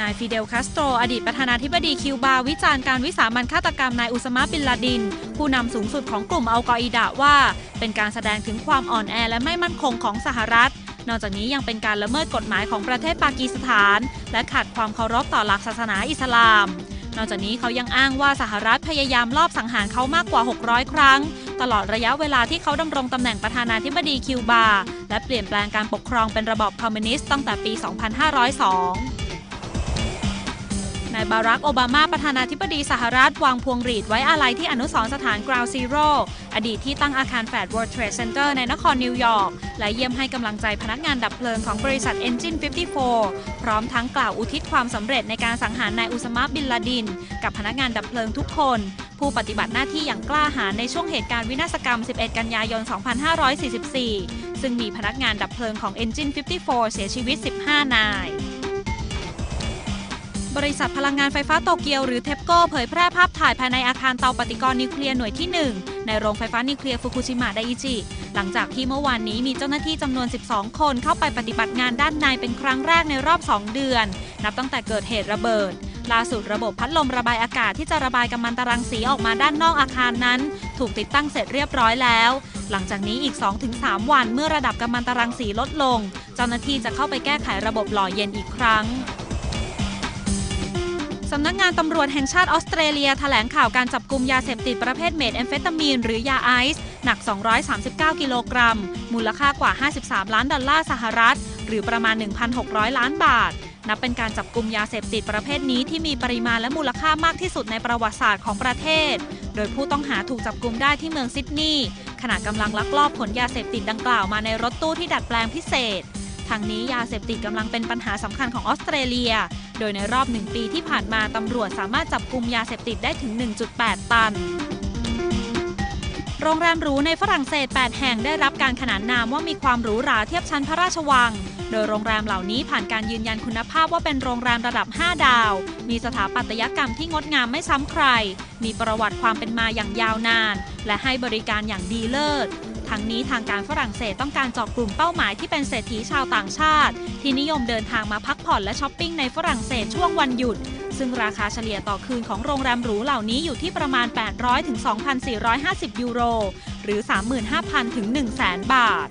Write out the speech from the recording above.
นายฟิเดลคาสโตรอดีตประธานาธิบดีคิวบา วิจารณ์การวิสามันฆาตกรรมนายอุสมาบินลาดิน ผู้นำสูงสุดของกลุ่มอัลกออิดะว่า เป็นการแสดงถึงความอ่อนแอและไม่มั่นคงของสหรัฐ นอกจากนี้ยังเป็นการละเมิดกฎหมายของประเทศปากีสถาน และขัดความเคารพต่อหลักศาสนาอิสลาม นอกจากนี้เขายังอ้างว่าสหรัฐพยายามลอบสังหารเขามากกว่า 600 ครั้ง ตลอดระยะเวลาที่เขาดำรงตำแหน่งประธานาธิบดีคิวบา และเปลี่ยนแปลงการปกครองเป็นระบอบคอมมิวนิสต์ตั้งแต่ปี 2502 นายบารักโอบามาประธานาธิบดีสหรัฐ วางพวงหรีดไว้อาลัยที่อนุสรณ์สถาน Ground Zero อดีตที่ตั้งอาคารแฟด World Trade Center ในนครนิวยอร์กและเยี่ยมให้กำลังใจพนักงานดับเพลิงของบริษัท Engine 54 พร้อมทั้งกล่าวอุทิศความสำเร็จในการสังหารนายอุสมาบินลาดิน กับพนักงานดับเพลิงทุกคน ผู้ปฏิบัติหน้าที่อย่างกล้าหาญในช่วงเหตุการณ์วินาศกรรม 11 กันยายน 2544 ซึ่งมีพนักงานดับเพลิงของ Engine 54 เสียชีวิต 15 นาย บริษัทพลังงานไฟฟ้าโตเกียวหรือเทปโก้เผยแพร่ภาพถ่ายภายในอาคารเตาปฏิกรณ์นิวเคลียร์หน่วยที่ 1 ในโรงไฟฟ้านิวเคลียร์ฟุกุชิมะไดอิจิ หลังจากที่เมื่อวานนี้มีเจ้าหน้าที่จำนวน 12 คนเข้าไปปฏิบัติงานด้านในเป็นครั้งแรกในรอบ 2 เดือน นับตั้งแต่เกิดเหตุระเบิด ล่าสุดระบบพัดลมระบายอากาศที่จะระบายกัมมันตรังสีออกมาด้านนอกอาคารนั้น ถูกติดตั้งเสร็จเรียบร้อยแล้ว หลังจากนี้อีก 2-3 วันเมื่อระดับกัมมันตรังสีลดลง เจ้าหน้าที่จะเข้าไปแก้ไขระบบหล่อเย็นอีกครั้ง สำนักงานตำรวจแห่งชาติออสเตรเลียแถลงข่าวการจับกลุ่มยาเสพติดประเภทเมทแอมเฟตามีน หรือยาไอซ์หนัก 239 กิโลกรัม มูลค่ากว่า 53 ล้านดอลลาร์สหรัฐ หรือประมาณ 1,600 ล้านบาท นับเป็นการจับกลุ่มยาเสพติดประเภทนี้ที่มีปริมาณและมูลค่ามากที่สุดในประวัติศาสตร์ของประเทศ โดยผู้ต้องหาถูกจับกลุ่มได้ที่เมืองซิดนีย์ขณะกำลังลักลอบขนยาเสพติดดังกล่าวมาในรถตู้ที่ดัดแปลงพิเศษทางนี้ยาเสพติดกำลังเป็นปัญหาสำคัญของออสเตรเลีย โดยในรอบหนึ่งปีที่ผ่านมาตำรวจสามารถจับกลุ่มยาเสพติดได้ถึง 1.8 ตัน โรงแรมหรูในฝรั่งเศส 8 แห่งได้รับการขนานนามว่ามีความหรูหราเทียบชั้นพระราชวัง โดยโรงแรมเหล่านี้ผ่านการยืนยันคุณภาพว่าเป็นโรงแรมระดับ 5 ดาว มีสถาปัตยกรรมที่งดงามไม่ซ้ำใคร มีประวัติความเป็นมาอย่างยาวนาน และให้บริการอย่างดีเลิศทั้งนี้ทางการฝรั่งเศสต้องการเจาะกลุ่มเป้าหมายที่เป็นเศรษฐีชาวต่างชาติ ที่นิยมเดินทางมาพักผ่อนและช้อปปิ้งในฝรั่งเศสช่วงวันหยุด ซึ่งราคาเฉลี่ยต่อคืนของโรงแรมหรูเหล่านี้อยู่ที่ประมาณ 800-2,450 ยูโร หรือ 35,000-100,000บาท